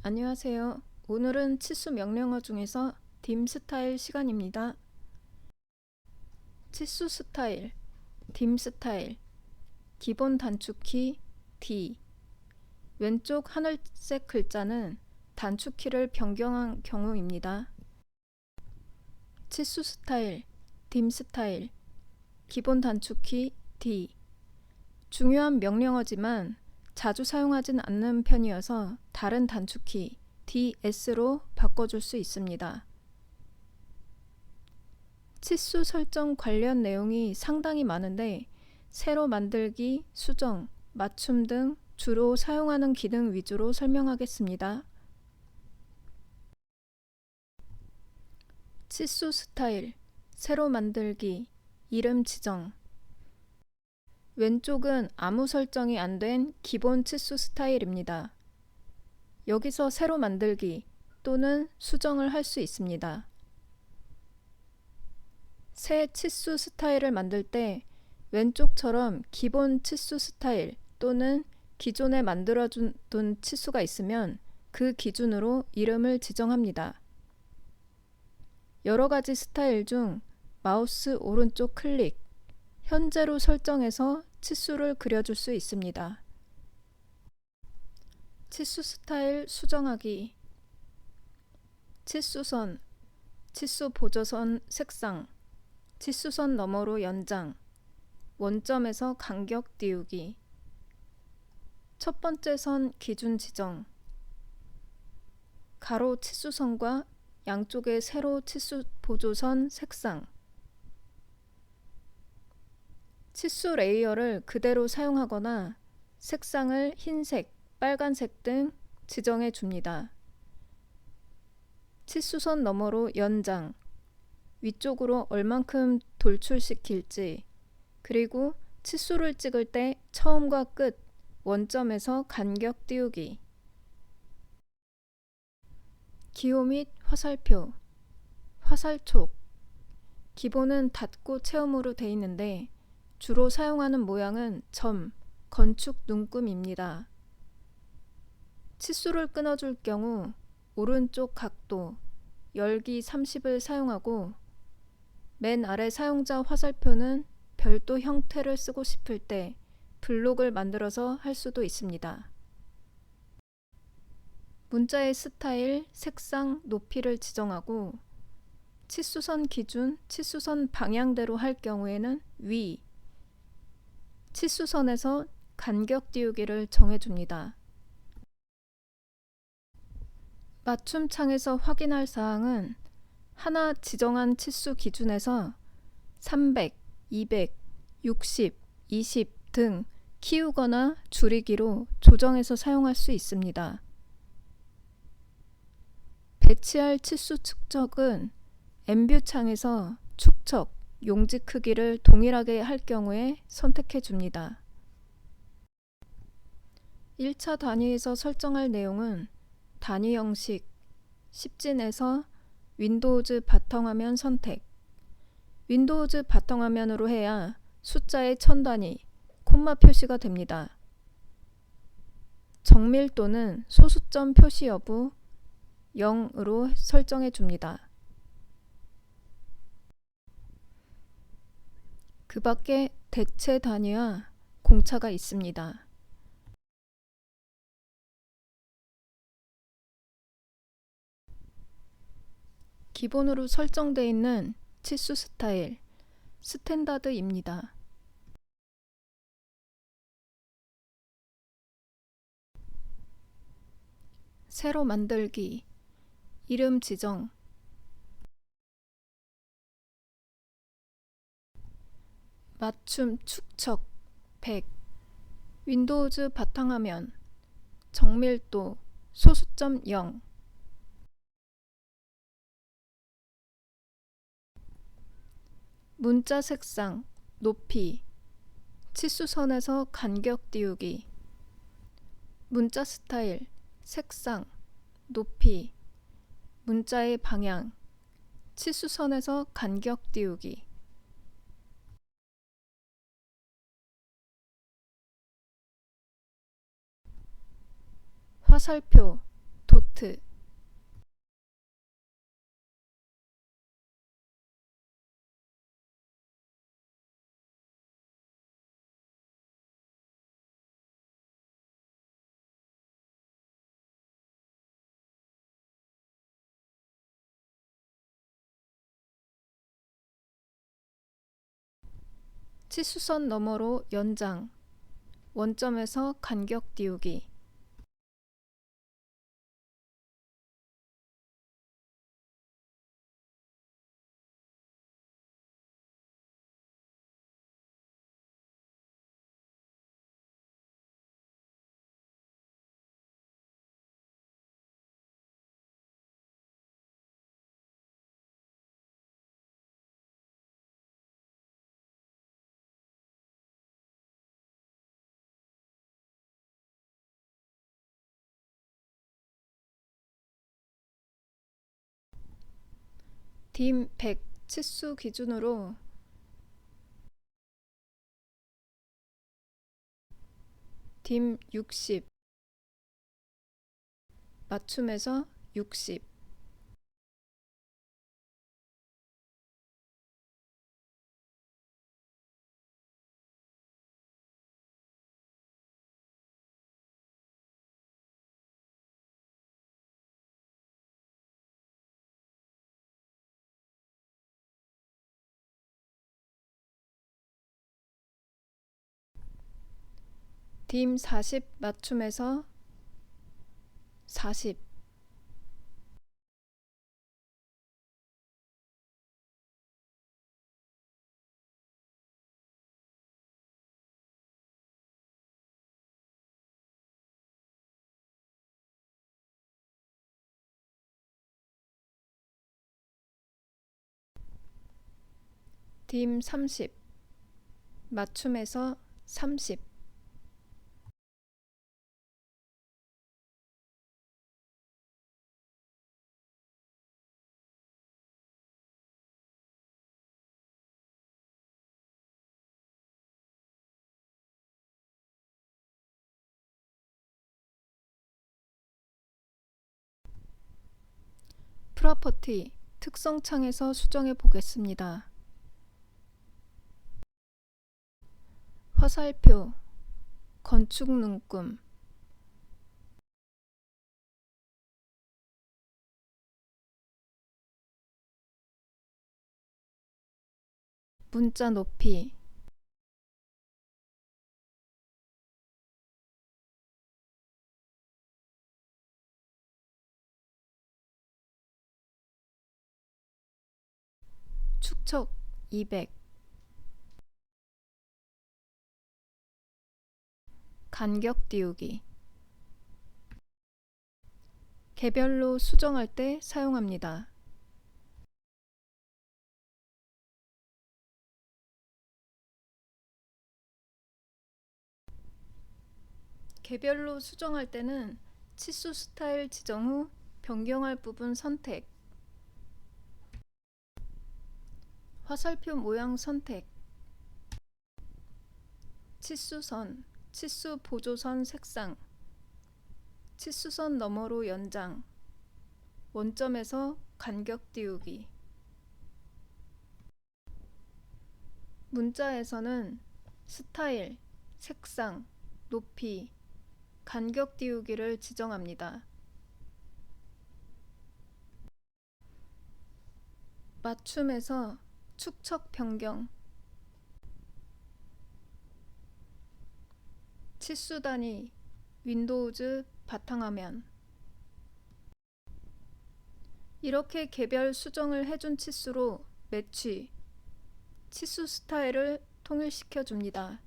안녕하세요. 오늘은 치수 명령어 중에서 딤 스타일 시간입니다. 치수 스타일, 딤 스타일, 기본 단축키 D. 왼쪽 하늘색 글자는 단축키를 변경한 경우입니다. 치수 스타일, 딤 스타일, 기본 단축키 D. 중요한 명령어지만 자주 사용하진 않는 편이어서 다른 단축키 DS로 바꿔줄 수 있습니다. 치수 설정 관련 내용이 상당히 많은데 새로 만들기, 수정, 맞춤 등 주로 사용하는 기능 위주로 설명하겠습니다. 치수 스타일, 새로 만들기, 이름 지정 왼쪽은 아무 설정이 안 된 기본 치수 스타일입니다. 여기서 새로 만들기 또는 수정을 할 수 있습니다. 새 치수 스타일을 만들 때 왼쪽처럼 기본 치수 스타일 또는 기존에 만들어둔 치수가 있으면 그 기준으로 이름을 지정합니다. 여러 가지 스타일 중 마우스 오른쪽 클릭, 현재로 설정해서 치수를 그려줄 수 있습니다. 치수 스타일 수정하기. 치수선, 치수 보조선 색상, 치수선 너머로 연장, 원점에서 간격 띄우기. 첫 번째 선 기준 지정. 가로 치수선과 양쪽의 세로 치수 보조선 색상 치수 레이어를 그대로 사용하거나 색상을 흰색, 빨간색 등 지정해 줍니다. 치수선 너머로 연장, 위쪽으로 얼만큼 돌출시킬지, 그리고 치수를 찍을 때 처음과 끝, 원점에서 간격 띄우기. 기호 및 화살표, 화살촉. 기본은 닫고 체험으로 돼 있는데 주로 사용하는 모양은 점, 건축 눈금입니다. 치수를 끊어줄 경우 오른쪽 각도 열기 30을 사용하고 맨 아래 사용자 화살표는 별도 형태를 쓰고 싶을 때 블록을 만들어서 할 수도 있습니다. 문자의 스타일, 색상, 높이를 지정하고 치수선 기준, 치수선 방향대로 할 경우에는 위, 치수선에서 간격 띄우기를 정해줍니다. 맞춤 창에서 확인할 사항은 하나 지정한 치수 기준에서 300, 200, 60, 20 등 키우거나 줄이기로 조정해서 사용할 수 있습니다. 배치할 치수 축적은 엠뷰 창에서 축적, 용지 크기를 동일하게 할 경우에 선택해 줍니다. 1차 단위에서 설정할 내용은 단위 형식, 10진에서 윈도우즈 바탕화면 선택, 윈도우즈 바탕화면으로 해야 숫자의 천 단위, 콤마 표시가 됩니다. 정밀도는 소수점 표시 여부 0으로 설정해 줍니다. 그 밖에 대체 단위와 공차가 있습니다. 기본으로 설정되어 있는 치수 스타일 스탠다드입니다. 새로 만들기 이름 지정 맞춤 축척 100 윈도우즈 바탕화면 정밀도 소수점 0 문자 색상 높이. 치수선에서 간격 띄우기. 문자 스타일 색상 높이. 문자의 방향 치수선에서 간격 띄우기 화살표, 도트. 치수선 너머로 연장. 원점에서 간격 띄우기 딤 100 치수 기준으로 딤 60 맞춤에서 60 딤 40 맞춤에서 40 딤 30 맞춤에서 30 프로퍼티 특성 창에서 수정해 보겠습니다. 화살표 건축 눈금 문자 높이 축척 200 간격 띄우기. 개별로 수정할 때 사용합니다. 개별로 수정할 때는 치수 스타일 지정 후 변경할 부분 선택 화살표 모양 선택. 치수선 치수 보조선 색상. 치수선 너머로 연장. 원점에서 간격 띄우기. 문자에서는 스타일, 색상, 높이, 간격 띄우기를 지정합니다. 맞춤에서 축척 변경 치수 단위 윈도우즈 바탕화면 이렇게 개별 수정을 해준 치수로 매치 치수 스타일을 통일시켜 줍니다.